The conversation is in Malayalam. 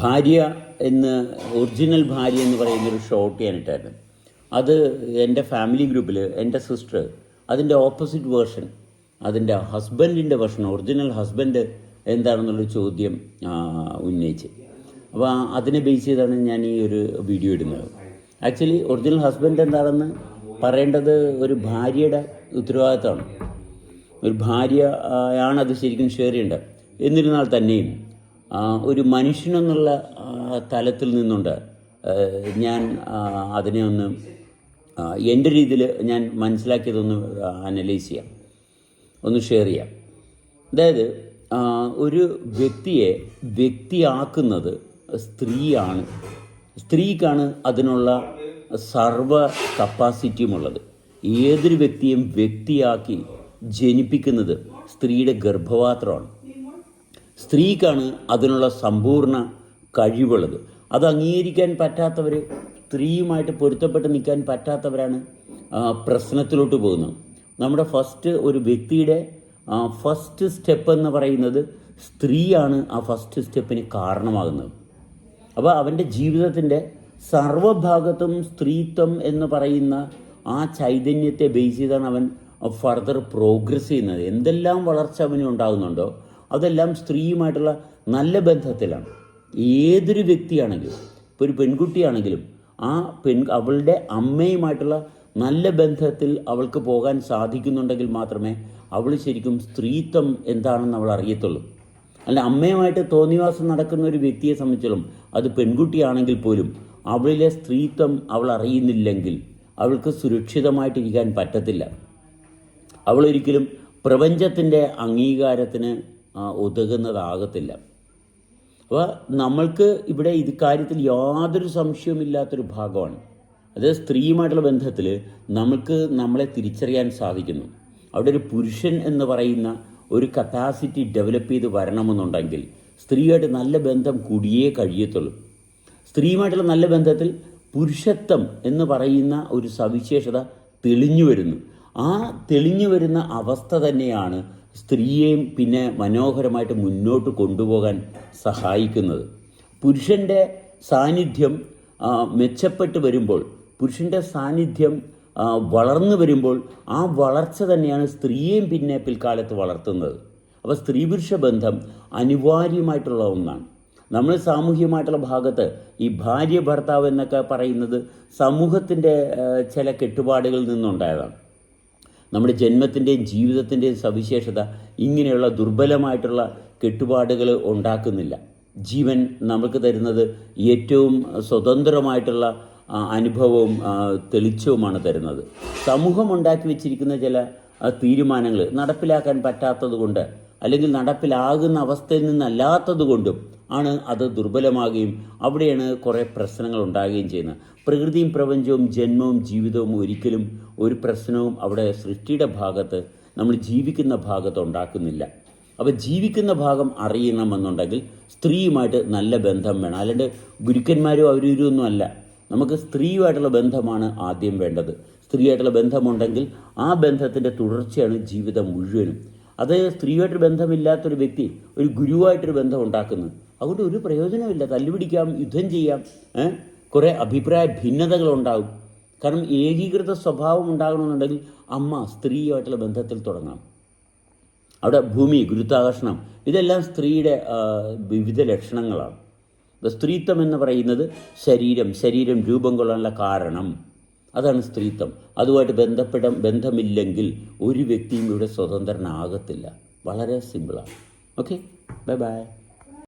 ഭാര്യ എന്ന് ഒറിജിനൽ ഭാര്യ എന്ന് പറയുന്നൊരു ഷോർട്ട് ഞാനിട്ടായിരുന്നു അത് എന്റെ ഫാമിലി ഗ്രൂപ്പിൽ എന്റെ സിസ്റ്റർ അതിന്റെ ഓപ്പോസിറ്റ് വേർഷൻ അതിന്റെ ഹസ്ബൻഡിന്റെ വേർഷൻ ഒറിജിനൽ ഹസ്ബൻഡ് എന്താണെന്നുള്ള ചോദ്യം ഉന്നയിച്ച്. അപ്പോൾ അതിനെ ബേസ് ചെയ്താണ് ഞാൻ ഈ ഒരു വീഡിയോ ഇടുന്നത്. ആക്ച്വലി ഒറിജിനൽ ഹസ്ബൻഡ് എന്താണെന്ന് പറയേണ്ടത് ഒരു ഭാര്യയുടെ ഉത്തരവാദിത്തമാണ്. ഒരു ഭാര്യ ആ, ആണത് ശരിക്കും ഷെയർ ചെയ്യേണ്ടത്. എന്നിരുന്നാൽ തന്നെയും ഒരു മനുഷ്യനെന്നുള്ള തലത്തിൽ നിന്നുണ്ട്. ഞാൻ അതിനെ ഒന്ന് എന്റെ രീതിയിൽ ഞാൻ മനസ്സിലാക്കിയതൊന്ന് അനലൈസ് ചെയ്യാം. ഒന്ന് ഷെയർ ചെയ്യാം. അതായത് ഒരു വ്യക്തിയെ വ്യക്തിയാക്കുന്നത് സ്ത്രീയാണ്. സ്ത്രീക്കാണ് അതിനുള്ള സർവ കപ്പാസിറ്റിയുമുള്ളത്. ഏതൊരു വ്യക്തിയും വ്യക്തിയാക്കി ജനിപ്പിക്കുന്നത് സ്ത്രീയുടെ ഗർഭപാത്രമാണ്. സ്ത്രീക്കാണ് അതിനുള്ള സമ്പൂർണ കഴിവുള്ളത്. അത് അംഗീകരിക്കാൻ പറ്റാത്തവർ സ്ത്രീയുമായിട്ട് പൊരുത്തപ്പെട്ട് നിൽക്കാൻ പറ്റാത്തവരാണ് പ്രശ്നത്തിലോട്ട് പോകുന്നത്. നമ്മുടെ ഫസ്റ്റ് ഒരു വ്യക്തിയുടെ ഫസ്റ്റ് സ്റ്റെപ്പ് എന്ന് പറയുന്നത് സ്ത്രീയാണ് ആ ഫസ്റ്റ് സ്റ്റെപ്പിന് കാരണമാകുന്നത്. അപ്പോൾ അവന്റെ ജീവിതത്തിന്റെ സർവഭാഗത്തും സ്ത്രീത്വം എന്ന് പറയുന്ന ആ ചൈതന്യത്തെ ബേസ് ചെയ്താണ് അവൻ ഫർദർ പ്രോഗ്രസ് ചെയ്യുന്നത്. എന്തെല്ലാം വളർച്ച അവന് ഉണ്ടാകുന്നുണ്ടോ അതെല്ലാം സ്ത്രീയുമായിട്ടുള്ള നല്ല ബന്ധത്തിലാണ്. ഏതൊരു വ്യക്തിയാണെങ്കിലും ഇപ്പോൾ ഒരു പെൺകുട്ടിയാണെങ്കിലും ആ പെൺ അവളുടെ അമ്മയുമായിട്ടുള്ള നല്ല ബന്ധത്തിൽ അവൾക്ക് പോകാൻ സാധിക്കുന്നുണ്ടെങ്കിൽ മാത്രമേ അവൾ ശരിക്കും സ്ത്രീത്വം എന്താണെന്ന് അവൾ അറിയത്തുള്ളൂ. അല്ല അമ്മയുമായിട്ട് തോന്നിവാസം നടക്കുന്ന ഒരു വ്യക്തിയെ സംബന്ധിച്ചോളം അത് പെൺകുട്ടിയാണെങ്കിൽ പോലും അവളിലെ സ്ത്രീത്വം അവൾ അറിയുന്നില്ലെങ്കിൽ അവൾക്ക് സുരക്ഷിതമായിട്ടിരിക്കാൻ പറ്റത്തില്ല. അവളൊരിക്കലും പ്രപഞ്ചത്തിന്റെ അംഗീകാരത്തിന് ആ, ഉതകുന്നതാകത്തില്ല അപ്പോൾ നമ്മൾക്ക് ഇവിടെ ഇത് കാര്യത്തിൽ യാതൊരു സംശയവുമില്ലാത്തൊരു ഭാഗമാണ്. അത് സ്ത്രീയുമായിട്ടുള്ള ബന്ധത്തിൽ നമുക്ക് നമ്മളെ തിരിച്ചറിയാൻ സാധിക്കുന്നു. അവിടെ ഒരു പുരുഷൻ എന്ന് പറയുന്ന ഒരു കപ്പാസിറ്റി ഡെവലപ്പ് ചെയ്ത് വരണമെന്നുണ്ടെങ്കിൽ സ്ത്രീയായിട്ട് നല്ല ബന്ധം കൂടിയേ കഴിയത്തുള്ളൂ. സ്ത്രീയുമായിട്ടുള്ള നല്ല ബന്ധത്തിൽ പുരുഷത്വം എന്ന് പറയുന്ന ഒരു സവിശേഷത തെളിഞ്ഞു വരുന്നു. ആ തെളിഞ്ഞു വരുന്ന അവസ്ഥ തന്നെയാണ് സ്ത്രീയെയും പിന്നെ മനോഹരമായിട്ട് മുന്നോട്ട് കൊണ്ടുപോകാൻ സഹായിക്കുന്നത്. പുരുഷന്റെ സാന്നിധ്യം മെച്ചപ്പെട്ട് വരുമ്പോൾ പുരുഷന്റെ സാന്നിധ്യം വളർന്നു വരുമ്പോൾ ആ വളർച്ച തന്നെയാണ് സ്ത്രീയെയും പിന്നെ പിൽക്കാലത്ത് വളർത്തുന്നത്. അപ്പോൾ സ്ത്രീ പുരുഷ ബന്ധം അനിവാര്യമായിട്ടുള്ള ഒന്നാണ്. നമ്മൾ സാമൂഹ്യമായിട്ടുള്ള ഭാഗത്ത് ഈ ഭാര്യ ഭർത്താവ് എന്നൊക്കെ പറയുന്നത് സമൂഹത്തിന്റെ ചില കെട്ടുപാടുകളിൽ നിന്നുണ്ടായതാണ്. നമ്മുടെ ജന്മത്തിന്റെയും ജീവിതത്തിന്റെയും സവിശേഷത ഇങ്ങനെയുള്ള ദുർബലമായിട്ടുള്ള കെട്ടുപാടുകൾ ഉണ്ടാക്കുന്നില്ല. ജീവൻ നമുക്ക് തരുന്നത് ഏറ്റവും സ്വതന്ത്രമായിട്ടുള്ള അനുഭവവും തെളിച്ചവുമാണ് തരുന്നത്. സമൂഹം ഉണ്ടാക്കി വെച്ചിരിക്കുന്ന ചില തീരുമാനങ്ങൾ നടപ്പിലാക്കാൻ പറ്റാത്തത് കൊണ്ട് അല്ലെങ്കിൽ നടപ്പിലാകുന്ന അവസ്ഥയിൽ നിന്നല്ലാത്തത് കൊണ്ടും ആണ് അത് ദുർബലമാകുകയും അവിടെയാണ് കുറേ പ്രശ്നങ്ങൾ ഉണ്ടാകുകയും ചെയ്യുന്നത്. പ്രകൃതിയും പ്രപഞ്ചവും ജന്മവും ജീവിതവും ഒരിക്കലും ഒരു പ്രശ്നവും അവിടെ സൃഷ്ടിയുടെ ഭാഗത്ത് നമ്മൾ ജീവിക്കുന്ന ഭാഗത്ത് ഉണ്ടാക്കുന്നില്ല. അപ്പോൾ ജീവിക്കുന്ന ഭാഗം അറിയണമെന്നുണ്ടെങ്കിൽ സ്ത്രീയുമായിട്ട് നല്ല ബന്ധം വേണം. അല്ലാണ്ട് ഗുരുക്കന്മാരും അവരൊന്നും അല്ല. നമുക്ക് സ്ത്രീയുമായിട്ടുള്ള ബന്ധമാണ് ആദ്യം വേണ്ടത്. സ്ത്രീയായിട്ടുള്ള ബന്ധമുണ്ടെങ്കിൽ ആ ബന്ധത്തിന്റെ തുടർച്ചയാണ് ജീവിതം മുഴുവനും. അത് സ്ത്രീയുമായിട്ട് ബന്ധമില്ലാത്തൊരു വ്യക്തി ഒരു ഗുരുവായിട്ടൊരു ബന്ധം ഉണ്ടാക്കുന്നു. അതുകൊണ്ട് ഒരു പ്രയോജനമില്ല തല്ലുപിടിക്കാം യുദ്ധം ചെയ്യാം കുറേ അഭിപ്രായ ഭിന്നതകൾ ഉണ്ടാകും കാരണം ഏകീകൃത സ്വഭാവം ഉണ്ടാകണമെന്നുണ്ടെങ്കിൽ അമ്മ സ്ത്രീയുമായിട്ടുള്ള ബന്ധത്തിൽ തുടങ്ങണം. അവിടെ ഭൂമി ഗുരുത്വാകർഷണം ഇതെല്ലാം സ്ത്രീയുടെ വിവിധ ലക്ഷണങ്ങളാണ്. സ്ത്രീത്വം എന്ന് പറയുന്നത് ശരീരം ശരീരം രൂപം കൊള്ളാനുള്ള കാരണം. അതാണ് സ്ത്രീത്വം. അതുമായിട്ട് ബന്ധപ്പെട്ട ബന്ധമില്ലെങ്കിൽ ഒരു വ്യക്തിയും ഇവിടെ സ്വതന്ത്രനാകത്തില്ല. വളരെ സിമ്പിളാണ്. ഓക്കെ? Bye bye.